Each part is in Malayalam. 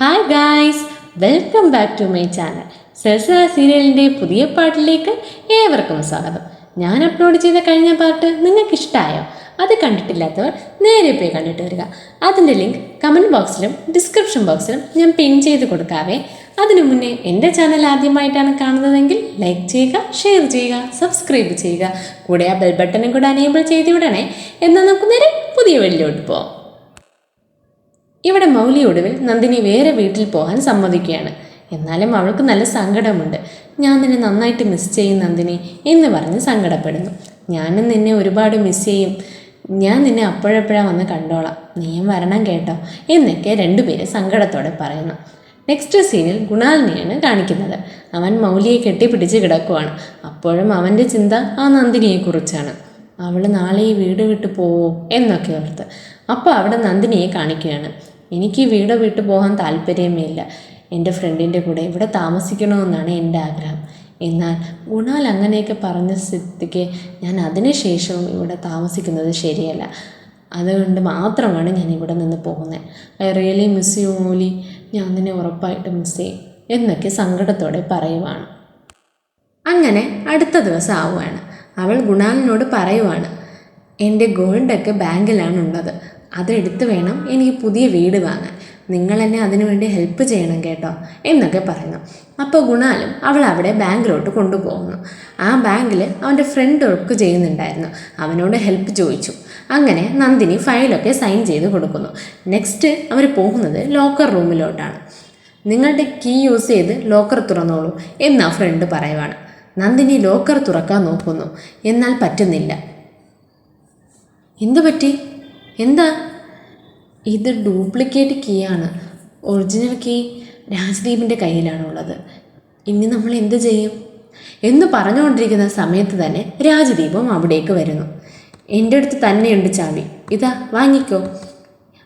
Hi guys welcome back to my channel salsa സീരിയലിന്റെ പുതിയ പാട്ടിലേക്ക് ഏവർക്കും സ്വാഗതം. ഞാൻ അപ്ലോഡ് ചെയ്ത കഴിഞ്ഞ പാട്ട് നിങ്ങൾക്ക് ഇഷ്ടമായോ അത് കണ്ടിട്ടില്ലാത്തവർ നേരെ പോയി കണ്ടിട്ട് വരിക. അതിന്റെ ലിങ്ക് കമന്റ് ബോക്സിലും ഡിസ്ക്രിപ്ഷൻ ബോക്സിലും ഞാൻ പിൻ ചെയ്ത് കൊടുക്കാവേ. അതിനു മുന്നേ എന്റെ ചാനൽ ആദ്യമായിട്ടാണ് കാണുന്നതെങ്കിൽ ലൈക്ക് ചെയ്യുക ഷെയർ ചെയ്യുക സബ്സ്ക്രൈബ് ചെയ്യുക. കൂടെ ആ ബെൽ ബട്ടണും കൂടെ അനേബിൾ ചെയ്ത് വിടണേ. എന്നാൽ നമുക്ക് നേരെ പുതിയ വെള്ളിലോട്ട് പോകാം ഇവിടെ മൗലി ഒടുവിൽ നന്ദിനി വേറെ വീട്ടിൽ പോകാൻ സമ്മതിക്കുകയാണ്. എന്നാലും അവൾക്ക് നല്ല സങ്കടമുണ്ട്. ഞാൻ നിന്നെ നന്നായിട്ട് മിസ് ചെയ്യും നന്ദിനി എന്ന് പറഞ്ഞ് സങ്കടപ്പെടുന്നു. ഞാനും നിന്നെ ഒരുപാട് മിസ് ചെയ്യും. ഞാൻ നിന്നെ അപ്പോഴപ്പോഴാ വന്ന് കണ്ടോളാം. നീയും വരണം കേട്ടോ എന്നൊക്കെ രണ്ടുപേര് സങ്കടത്തോടെ പറയുന്നു. നെക്സ്റ്റ് സീനിൽ ഗുണാലിനെയാണ് കാണിക്കുന്നത്. അവൻ മൗലിയെ കെട്ടിപ്പിടിച്ച് കിടക്കുവാണ്. അപ്പോഴും അവന്റെ ചിന്ത ആ നന്ദിനിയെക്കുറിച്ചാണ്. അവൾ നാളെ ഈ വീട് വിട്ടു പോവോ എന്നൊക്കെ ഓർത്ത്. അപ്പോൾ അവിടെ നന്ദിനിയെ കാണിക്കുകയാണ്. എനിക്ക് വീട് വിട്ടു പോകാൻ താല്പര്യമേ ഇല്ല എന്റെ ഫ്രണ്ടിന്റെ കൂടെ ഇവിടെ താമസിക്കണമെന്നാണ് എന്റെ ആഗ്രഹം. എന്നാൽ ഗുണാൽ അങ്ങനെയൊക്കെ പറഞ്ഞ സ്ഥിതിക്ക് ഞാൻ അതിനുശേഷവും ഇവിടെ താമസിക്കുന്നത് ശരിയല്ല. അതുകൊണ്ട് മാത്രമാണ് ഞാൻ ഇവിടെ നിന്ന് പോകുന്നത്. I really miss you Moli ഞാൻ നിന്നെ ഉറപ്പായിട്ട് മിസ് ചെയ്യും. എന്നൊക്കെ സങ്കടത്തോടെ പറയുവാണ്. അങ്ങനെ അടുത്ത ദിവസം ആവുകയാണ് അവൾ ഗുണാലിനോട് പറയുവാണ്. എന്റെ ഗോൾഡൊക്കെ ബാങ്കിലാണുള്ളത് അതെടുത്ത് വേണം എനിക്ക് പുതിയ വീട് വാങ്ങാൻ. നിങ്ങൾ എന്നെ അതിനുവേണ്ടി ഹെൽപ്പ് ചെയ്യണം കേട്ടോ എന്നൊക്കെ പറഞ്ഞു അപ്പോൾ ഗുണാലും അവൾ അവിടെ ബാങ്കിലോട്ട് കൊണ്ടുപോകുന്നു. ആ ബാങ്കിൽ അവന്റെ ഫ്രണ്ട് വർക്ക് ചെയ്യുന്നുണ്ടായിരുന്നു. അവനോട് ഹെൽപ്പ് ചോദിച്ചു. അങ്ങനെ നന്ദിനി ഫയലൊക്കെ സൈൻ ചെയ്ത് കൊടുക്കുന്നു. നെക്സ്റ്റ് അവർ പോകുന്നത് ലോക്കർ റൂമിലോട്ടാണ് നിങ്ങളുടെ കീ യൂസ് ചെയ്ത് ലോക്കർ തുറന്നോളൂ എന്ന് ആ ഫ്രണ്ട് പറയുവാണ്. നന്ദിനി ലോക്കർ തുറക്കാൻ നോക്കുന്നു. എന്നാൽ പറ്റുന്നില്ല. എന്തു പറ്റി? എന്താ? ഇത് ഡ്യൂപ്ലിക്കേറ്റ് കീ ആണ്. ഒറിജിനൽ കീ രാജ്ദീപിന്റെ കയ്യിലാണുള്ളത് ഇനി നമ്മൾ എന്ത് ചെയ്യും? എന്ന് പറഞ്ഞുകൊണ്ടിരിക്കുന്ന സമയത്ത് തന്നെ രാജദീപം അവിടേക്ക് വരുന്നു. എന്റെ അടുത്ത് തന്നെയുണ്ട് ചാവി. ഇതാ വാങ്ങിക്കോ.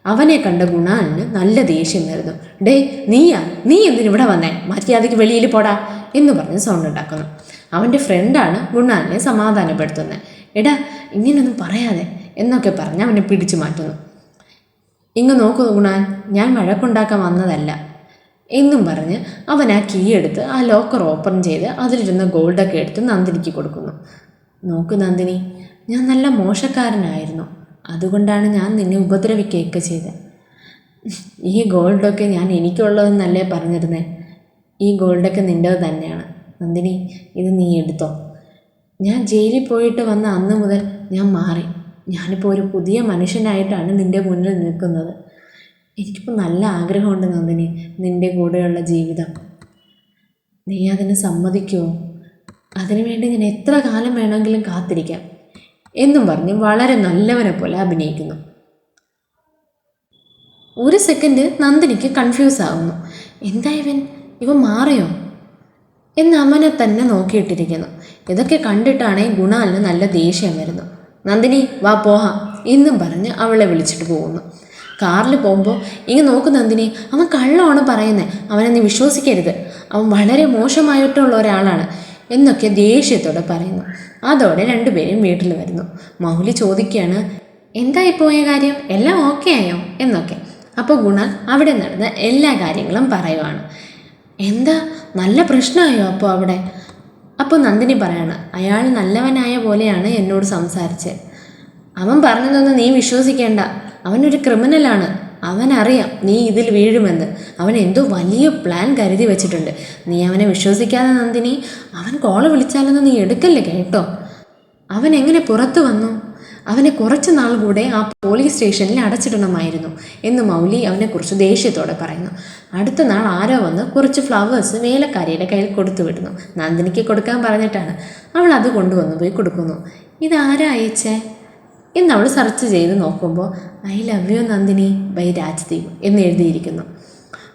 അവനെ കണ്ട ഗുണാലിന് നല്ല ദേഷ്യം വരുന്നു. ഡേ നീയാ? നീ എന്തിനിവിടെ വന്നേ? മര്യാദയ്ക്ക് വെളിയിൽ പോടാ എന്ന് പറഞ്ഞ് സൗണ്ട് ഉണ്ടാക്കുന്നു. അവന്റെ ഫ്രണ്ടാണ് ഗുണാലിനെ സമാധാനപ്പെടുത്തുന്നത് എടാ ഇങ്ങനെയൊന്നും പറയാതെ. എന്നൊക്കെ പറഞ്ഞ് അവനെ പിടിച്ചു മാറ്റുന്നു. ഇങ്ങ് നോക്കൂ ഗുണാൻ ഞാൻ വഴക്കുണ്ടാക്കാൻ വന്നതല്ല. എന്നും പറഞ്ഞ് അവൻ ആ കീ എടുത്ത് ആ ലോക്കർ ഓപ്പൺ ചെയ്ത് അതിലിരുന്ന ഗോൾഡൊക്കെ എടുത്ത് നന്ദിനിക്ക് കൊടുക്കുന്നു. നോക്ക് നന്ദിനി ഞാൻ നല്ല മോശക്കാരനായിരുന്നു. അതുകൊണ്ടാണ് ഞാൻ നിന്നെ ഉപദ്രവിക്കുകയൊക്കെ ചെയ്തത്. ഈ ഗോൾഡൊക്കെ ഞാൻ എനിക്കുള്ളതെന്നല്ലേ പറഞ്ഞിരുന്നേ? ഈ ഗോൾഡൊക്കെ നിന്റേത് തന്നെയാണ്. നന്ദിനി ഇത് നീ എടുത്തോ. ഞാൻ ജയിലിൽ പോയിട്ട് വന്ന അന്ന് മുതൽ ഞാൻ മാറി. ഞാനിപ്പോൾ ഒരു പുതിയ മനുഷ്യനായിട്ടാണ് നിന്റെ മുന്നിൽ നിൽക്കുന്നത്. എനിക്കിപ്പോൾ നല്ല ആഗ്രഹമുണ്ട് നന്ദിനി നിന്റെ കൂടെയുള്ള ജീവിതം. നീ അതിന് സമ്മതിക്കുമോ അതിനുവേണ്ടി ഞാൻ എത്ര കാലം വേണമെങ്കിലും കാത്തിരിക്കാം. എന്നും പറഞ്ഞ് വളരെ നല്ലവനെ പോലെ അഭിനയിക്കുന്നു. ഒരു സെക്കൻഡ് നന്ദിനിക്ക് കൺഫ്യൂസ് ആകുന്നു എന്താ ഇവൻ? ഇവ മാറിയോ? എന്ന് അവനെ തന്നെ നോക്കിയിട്ടിരിക്കുന്നു. ഇതൊക്കെ കണ്ടിട്ടാണെങ്കിൽ ഗുണാലിന് നല്ല ദേഷ്യം വരുന്നു നന്ദിനി വാ പോഹാം എന്നും പറഞ്ഞ് അവളെ വിളിച്ചിട്ട് പോകുന്നു. കാറിൽ പോകുമ്പോൾ ഇങ്ങനെ നോക്ക് നന്ദിനി അവൻ കള്ളമാണ് പറയുന്നത് അവനെ നീ വിശ്വസിക്കരുത്. അവൻ വളരെ മോശമായിട്ടുള്ള ഒരാളാണ് എന്നൊക്കെ ദേഷ്യത്തോടെ പറയുന്നു. അതോടെ രണ്ടുപേരും വീട്ടിൽ വരുന്നു. മൗലി ചോദിക്കുകയാണ് എന്തായി പോയ കാര്യം? എല്ലാം ഓക്കെ ആയോ? എന്നൊക്കെ. അപ്പോൾ ഗുണ അവിടെ നടന്ന എല്ലാ കാര്യങ്ങളും പറയുവാണ്. എന്താ? നല്ല പ്രശ്നമായോ അപ്പോൾ അവിടെ? അപ്പോൾ നന്ദിനി പറയാണ് അയാൾ നല്ലവനായ പോലെയാണ് എന്നോട് സംസാരിച്ചത് അവൻ പറഞ്ഞതൊന്നും നീ വിശ്വസിക്കേണ്ട. അവനൊരു ക്രിമിനലാണ് അവനറിയാം നീ ഇതിൽ വീഴുമെന്ന്. അവൻ എന്തോ വലിയ പ്ലാൻ കരുതി വെച്ചിട്ടുണ്ട്. നീ അവനെ വിശ്വസിക്കാതെ നന്ദിനി അവൻ കോൾ വിളിച്ചാലൊന്നും നീ എടുക്കല്ലേ കേട്ടോ? അവൻ എങ്ങനെ പുറത്തു വന്നു? അവനെ കുറച്ച് നാൾ കൂടെ ആ പോലീസ് സ്റ്റേഷനിൽ അടച്ചിടണമായിരുന്നു എന്ന് മൗലി അവനെ അവനെക്കുറിച്ച് ദേഷ്യത്തോടെ പറയുന്നു. അടുത്ത നാൾ ആരോ വന്ന് കുറച്ച് ഫ്ലവേഴ്സ് വേലക്കാരിയുടെ കയ്യിൽ കൊടുത്തു വിടുന്നു. നന്ദിനിക്ക് കൊടുക്കാൻ പറഞ്ഞിട്ടാണ്. അവൾ അത് കൊണ്ടുവന്ന് പോയി കൊടുക്കുന്നു. ഇതാരാ അയച്ചേ? എന്നവൾ സെർച്ച് ചെയ്ത് നോക്കുമ്പോൾ I love you Nandini by Rajdeep എന്ന് എഴുതിയിരിക്കുന്നു.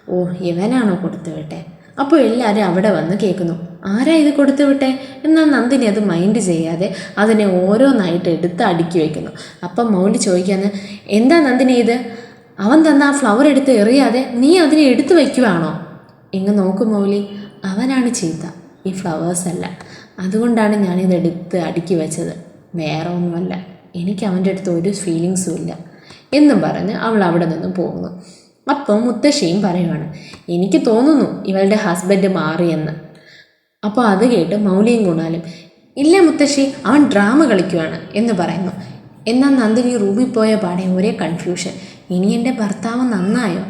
ഓ ഇവനാണോ കൊടുത്തു വിട്ടെ? അപ്പോൾ എല്ലാവരും അവിടെ വന്ന് കേൾക്കുന്നു. ആരാ ഇത് കൊടുത്തു വിട്ടെ? എന്നാൽ നന്ദിനി അത് മൈൻഡ് ചെയ്യാതെ അതിനെ ഓരോന്നായിട്ട് എടുത്ത് അടുക്കി വയ്ക്കുന്നു അപ്പം മൗലി ചോദിക്കാന്ന് എന്താ നന്ദിനി ഇത്? അവൻ തന്ന ആ ഫ്ലവർ എടുത്ത് എറിയാതെ നീ അതിനെ എടുത്തു വയ്ക്കുവാണോ? ഇങ്ങ് നോക്കും മൗലി അവനാണ് ചീത്ത. ഈ ഫ്ലവേഴ്സ് അല്ല. അതുകൊണ്ടാണ് ഞാനിത് എടുത്ത് അടുക്കി വെച്ചത്. വേറെ ഒന്നുമല്ല. എനിക്ക് അവന്റെ അടുത്ത് ഒരു ഫീലിങ്സും ഇല്ല. എന്നും പറഞ്ഞ് അവൾ അവിടെ നിന്ന് പോകുന്നു. അപ്പോൾ മുത്തശ്ശിയും പറയുവാണ് എനിക്ക് തോന്നുന്നു ഇവളുടെ ഹസ്ബൻഡ് മാറിയെന്ന്. അപ്പോൾ അത് കേട്ട് മൗലിയും ഗുണാലും ഇല്ല മുത്തശ്ശി അവൻ ഡ്രാമ കളിക്കുവാണ് എന്ന് പറയുന്നു. എന്നാൽ നന്ദിനി റൂമിൽ പോയ പാടെ ഒരേ കൺഫ്യൂഷൻ ഇനി എന്റെ ഭർത്താവ് നന്നായോ?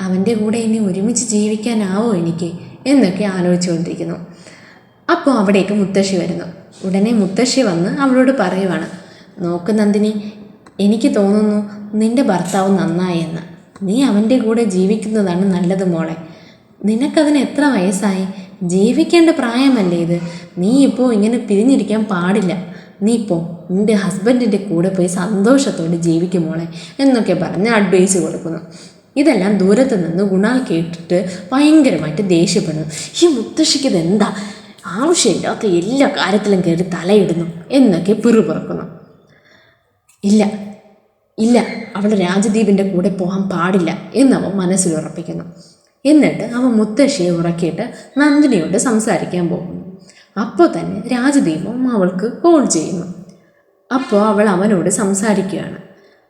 അവന്റെ കൂടെ ഇനി ഒരുമിച്ച് ജീവിക്കാനാവോ എനിക്ക്? എന്നൊക്കെ ആലോചിച്ചുകൊണ്ടിരിക്കുന്നു. അപ്പോൾ അവിടേക്ക് മുത്തശ്ശി വരുന്നു. ഉടനെ മുത്തശ്ശി വന്ന് അവളോട് പറയുവാണ് നോക്ക് നന്ദിനി എനിക്ക് തോന്നുന്നു നിന്റെ ഭർത്താവ് നന്നായെന്ന്. നീ അവന്റെ കൂടെ ജീവിക്കുന്നതാണ് നല്ലത് മോളെ. നിനക്കതിന് എത്ര വയസ്സായി? ജീവിക്കേണ്ട പ്രായമല്ലേ ഇത്? നീ ഇപ്പോൾ ഇങ്ങനെ പിരിഞ്ഞിരിക്കാൻ പാടില്ല. നീ ഇപ്പോൾ നിന്റെ ഹസ്ബൻഡിന്റെ കൂടെ പോയി സന്തോഷത്തോടെ ജീവിക്കും മോളെ എന്നൊക്കെ പറഞ്ഞ് അഡ്വൈസ് കൊടുക്കുന്നു. ഇതെല്ലാം ദൂരത്ത് നിന്ന് ഗുണാൽ കേട്ടിട്ട് ഭയങ്കരമായിട്ട് ദേഷ്യപ്പെടുന്നു. ഈ മുത്തശ്ശിക്ക് ഇതെന്താ? ആവശ്യമില്ലാത്ത എല്ലാ കാര്യത്തിലും കയറി തലയിടുന്നു എന്നൊക്കെ പിറുപിറക്കുന്നു. ഇല്ല. ഇല്ല. അവൾ രാജദീപിന്റെ കൂടെ പോകാൻ പാടില്ല എന്നവൻ മനസ്സിലുറപ്പിക്കുന്നു എന്നിട്ട് അവൻ മുത്തശ്ശിയെ ഉറക്കിയിട്ട് നന്ദിനിയോട് സംസാരിക്കാൻ പോകുന്നു. അപ്പോൾ തന്നെ രാജദീപും അവൾക്ക് കോൾ ചെയ്യുന്നു. അപ്പോൾ അവൾ അവനോട് സംസാരിക്കുകയാണ്.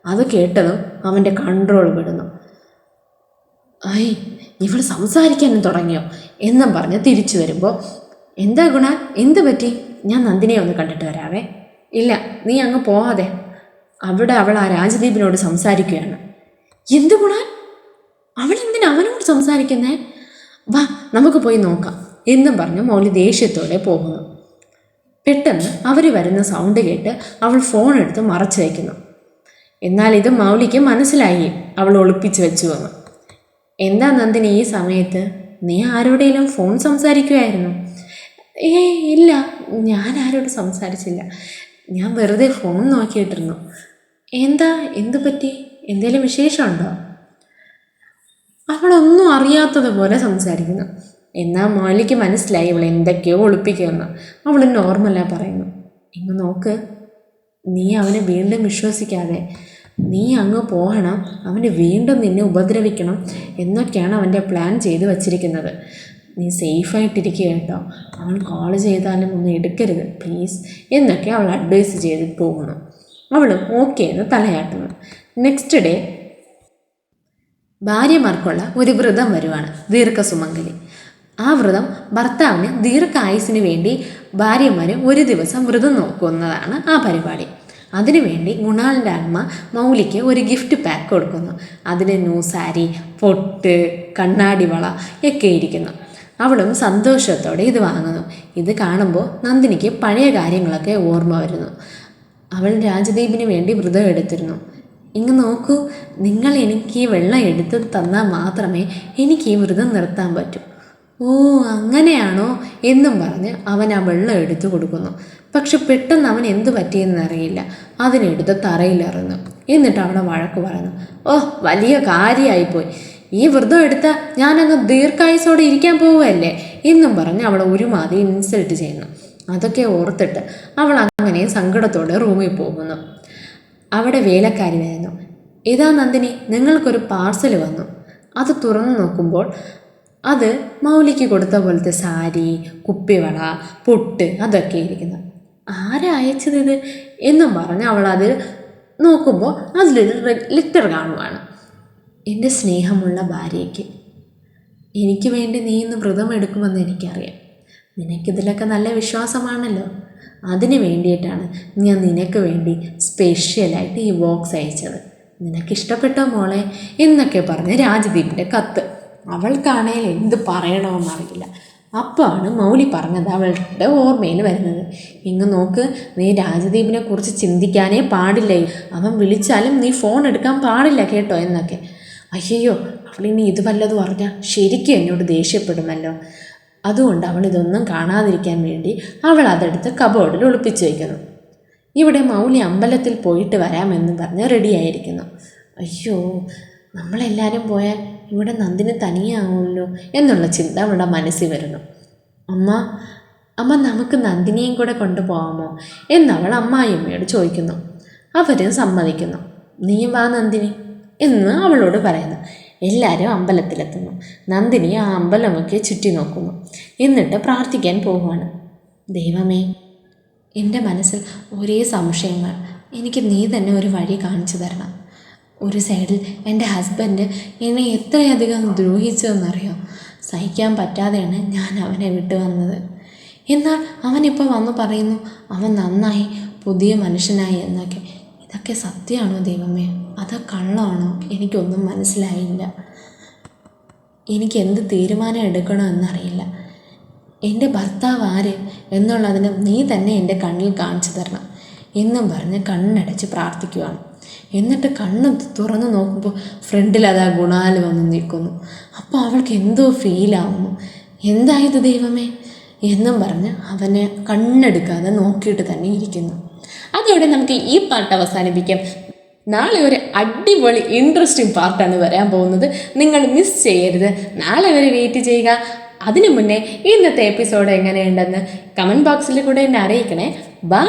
അത് കേട്ടതും അവന്റെ കൺട്രോൾ വിടുന്നു ഐ ഇവൾ സംസാരിക്കാനും തുടങ്ങിയോ? എന്നും പറഞ്ഞ് തിരിച്ചു വരുമ്പോൾ എന്താ ഗുണ? എന്ത് പറ്റി? ഞാൻ നന്ദിനിയെ ഒന്ന് കണ്ടിട്ട് വരാവേ. ഇല്ല നീ അങ്ങ് പോവാതെ. അവിടെ അവൾ ആ രാജദീപിനോട് സംസാരിക്കുകയാണ്. എന്ത് ഗുണാൻ അവൾ എന്തിനാ അവനോട് സംസാരിക്കുന്നേ? വാ നമുക്ക് പോയി നോക്കാം എന്നും പറഞ്ഞ് മൗലി ദേഷ്യത്തോടെ പോകുന്നു. പെട്ടെന്ന് അവർ വരുന്ന സൗണ്ട് കേട്ട് അവൾ ഫോൺ എടുത്ത് മറച്ചു വയ്ക്കുന്നു എന്നാൽ ഇത് മൗലിക്ക് മനസ്സിലായി അവൾ ഒളിപ്പിച്ചു വെച്ചു വന്നു എന്താ നന്ദിനി ഈ സമയത്ത്? നീ ആരോടെങ്കിലും ഫോൺ സംസാരിക്കുമായിരുന്നു ഏ ഇല്ല ഞാൻ ആരോട് സംസാരിച്ചില്ല. ഞാൻ വെറുതെ ഫോൺ നോക്കിയിട്ടിരുന്നു. എന്താ? എന്തു പറ്റി? എന്തേലും വിശേഷമുണ്ടോ? അവളൊന്നും അറിയാത്തതുപോലെ സംസാരിക്കുന്നു. എന്നാൽ മാലിക്ക് മനസ്സിലായി ഇവൾ എന്തൊക്കെയോ ഒളിപ്പിക്കുമെന്ന്. അവൾ നോർമലാ പറയുന്നു. ഇങ്ങ് നോക്ക്. നീ അവനെ വീണ്ടും വിശ്വസിക്കാതെ. നീ അങ്ങ് പോകണം. അവന് വീണ്ടും നിന്നെ ഉപദ്രവിക്കണം എന്നൊക്കെയാണ് അവന്റെ പ്ലാൻ ചെയ്ത് വച്ചിരിക്കുന്നത്. നീ സേഫായിട്ടിരിക്കുക കേട്ടോ. അവൻ കോൾ ചെയ്താലും ഒന്നും എടുക്കരുത്. പ്ലീസ് എന്നൊക്കെ അവൾ അഡ്വൈസ് ചെയ്തിട്ട് പോകുന്നു അവളും ഓക്കെ എന്ന് തലയാട്ടുന്നു. നെക്സ്റ്റ് ഡേ ഭാര്യമാർക്കുള്ള ഒരു വ്രതം വരുവാണ് ദീർഘസുമംഗലി. ആ വ്രതം ഭർത്താവിന് ദീർഘായുസിന് വേണ്ടി ഭാര്യമാർ ഒരു ദിവസം വ്രതം നോക്കുന്നതാണ് ആ പരിപാടി. അതിനുവേണ്ടി ഗുണാലിന്റെ അമ്മ മൗലിക്ക് ഒരു ഗിഫ്റ്റ് പാക്ക് കൊടുക്കുന്നു. അതിന് ന്യൂ സാരി പൊട്ട് കണ്ണാടി വള ഒക്കെ ഇരിക്കുന്നു. അവളും സന്തോഷത്തോടെ ഇത് വാങ്ങുന്നു. ഇത് കാണുമ്പോൾ നന്ദിനിക്ക് പഴയ കാര്യങ്ങളൊക്കെ ഓർമ്മ വരുന്നു. അവൾ രാജദീപിന് വേണ്ടി വ്രതം എടുത്തിരുന്നു. ഇങ്ങ് നോക്കൂ നിങ്ങൾ എനിക്ക് ഈ വെള്ളം എടുത്ത് തന്നാൽ മാത്രമേ എനിക്ക് ഈ വ്രതം നിർത്താൻ പറ്റൂ. ഓ അങ്ങനെയാണോ? എന്നും പറഞ്ഞ് അവൻ ആ വെള്ളം എടുത്തു കൊടുക്കുന്നു. പക്ഷെ പെട്ടെന്ന് അവൻ എന്തു പറ്റിയെന്നറിയില്ല അതിനെടുത്ത് തറയിലെറിഞ്ഞു എന്നിട്ട് അവിടെ വഴക്ക് പറഞ്ഞു. ഓ വലിയ കാര്യമായിപ്പോയി ഈ വ്രതം എടുത്ത ഞാനങ്ങ് ദീർഘായുസോടെ ഇരിക്കാൻ പോവുകയല്ലേ? എന്നും പറഞ്ഞ് അവളെ ഒരുമാതിരി ഇൻസൾട്ട് ചെയ്യുന്നു. അതൊക്കെ ഓർത്തിട്ട് അവൾ അങ്ങനെ സങ്കടത്തോടെ റൂമിൽ പോകുന്നു. അവിടെ വേലക്കാരി വരുന്നു ഇതാ നന്ദിനി നിങ്ങൾക്കൊരു പാർസൽ വന്നു. അത് തുറന്നു നോക്കുമ്പോൾ അത് മൗലിക്ക് കൊടുത്ത പോലത്തെ സാരി കുപ്പിവള പൊട്ട് അതൊക്കെ ഇരിക്കുന്നു. ആരാ അയച്ചത് ഇത് എന്നും പറഞ്ഞ് അവൾ അത് നോക്കുമ്പോൾ അതിലൊരു ലിറ്റർ കാണുവാണ്. എന്റെ സ്നേഹമുള്ള ഭാര്യയ്ക്ക്. എനിക്ക് വേണ്ടി നീ ഇന്ന് വ്രതം എടുക്കുമെന്ന് എനിക്കറിയാം. നിനക്കിതിലൊക്കെ നല്ല വിശ്വാസമാണല്ലോ. അതിന് വേണ്ടിയിട്ടാണ് ഞാൻ നിനക്ക് വേണ്ടി സ്പെഷ്യലായിട്ട് ഈ ബോക്സ് അയച്ചത്. നിനക്കിഷ്ടപ്പെട്ടോ മോളെ? എന്നൊക്കെ പറഞ്ഞ് രാജദീപിന്റെ കത്ത്. അവൾക്കാണേൽ എന്ത് പറയണമെന്നറിയില്ല അപ്പോഴാണ് മൗലി പറഞ്ഞത് അവളുടെ ഓർമ്മയിൽ വരുന്നത്. ഇങ്ങ് നോക്ക് നീ രാജദീപിനെ കുറിച്ച് ചിന്തിക്കാനേ പാടില്ല? അവൻ വിളിച്ചാലും നീ ഫോൺ എടുക്കാൻ പാടില്ല കേട്ടോ എന്നൊക്കെ. അയ്യോ അവളിനി ഇത് വല്ലതും അറിഞ്ഞാൽ ശരിക്കും എന്നോട് ദേഷ്യപ്പെടുമല്ലോ അതുകൊണ്ട് അവൾ ഇതൊന്നും കാണാതിരിക്കാൻ വേണ്ടി അവൾ അതെടുത്ത് കബോർഡിൽ ഒളിപ്പിച്ചു വയ്ക്കുന്നു ഇവിടെ മൗലി അമ്പലത്തിൽ പോയിട്ട് വരാമെന്ന് പറഞ്ഞ് റെഡിയായിരിക്കുന്നു അയ്യോ നമ്മളെല്ലാവരും പോയാൽ ഇവിടെ നന്ദിന് തനിയാവുമല്ലോ എന്നുള്ള ചിന്ത അവളുടെ മനസ്സിൽ വരുന്നു. അമ്മ അമ്മ നമുക്ക് നന്ദിനിയും കൂടെ കൊണ്ടുപോകാമോ? എന്നവൾ അമ്മായിയമ്മയോട് ചോദിക്കുന്നു. അവരും സമ്മതിക്കുന്നു. നീ വാ നന്ദിനി എന്ന് അവളോട് പറയുന്നു. എല്ലാവരും അമ്പലത്തിലെത്തുന്നു. നന്ദിനി ആ അമ്പലമൊക്കെ ചുറ്റി നോക്കുന്നു. എന്നിട്ട് പ്രാർത്ഥിക്കാൻ പോവുകയാണ് ദൈവമേ എന്റെ മനസ്സിൽ ഒരേ സംശയങ്ങൾ എനിക്ക് നീ തന്നെ ഒരു വഴി കാണിച്ചു തരണം. ഒരു സൈഡിൽ എന്റെ ഹസ്ബൻഡ് എന്നെ എത്രയധികം ദ്രോഹിച്ചതെന്നറിയോ സഹിക്കാൻ പറ്റാതെയാണ് ഞാൻ അവനെ വിട്ടു വന്നത്. എന്നാൽ അവനിപ്പോൾ വന്ന് പറയുന്നു അവൻ നന്നായി പുതിയ മനുഷ്യനായി എന്നൊക്കെ. ഇതൊക്കെ സത്യമാണോ ദൈവമേ? അതോ കള്ളമാണോ എനിക്കൊന്നും മനസ്സിലായില്ല. എനിക്ക് എന്ത് തീരുമാനം എടുക്കണോ എന്നറിയില്ല. എന്റെ ഭർത്താവ് ആര് എന്നുള്ളതിന് നീ തന്നെ എന്റെ കണ്ണിൽ കാണിച്ചു തരണം. എന്നും പറഞ്ഞ് കണ്ണടച്ച് പ്രാർത്ഥിക്കുവാണ്. എന്നിട്ട് കണ്ണ് തുറന്നു നോക്കുമ്പോൾ ഫ്രണ്ടിൽ അതാ ഗുണാൽ വന്ന് നിൽക്കുന്നു. അപ്പോൾ അവൾക്ക് എന്തോ ഫീലാവുന്നു എന്തായത് ദൈവമേ? എന്നും പറഞ്ഞ് അവനെ കണ്ണെടുക്കാതെ നോക്കിയിട്ട് തന്നെ ഇരിക്കുന്നു. അതോടെ നമുക്ക് ഈ പാട്ട് അവസാനിപ്പിക്കാം. നാളെ ഒരു അടിപൊളി ഇൻട്രസ്റ്റിംഗ് പാർട്ടാണ് വരാൻ പോകുന്നത്. നിങ്ങൾ മിസ് ചെയ്യരുത്. നാളെ വരെ വെയിറ്റ് ചെയ്യുക. അതിനു മുന്നേ ഇന്നത്തെ എപ്പിസോഡ് എങ്ങനെയുണ്ടെന്ന് കമന്റ് ബോക്സിൽ കൂടെ എന്നെ അറിയിക്കണേ. ബൈ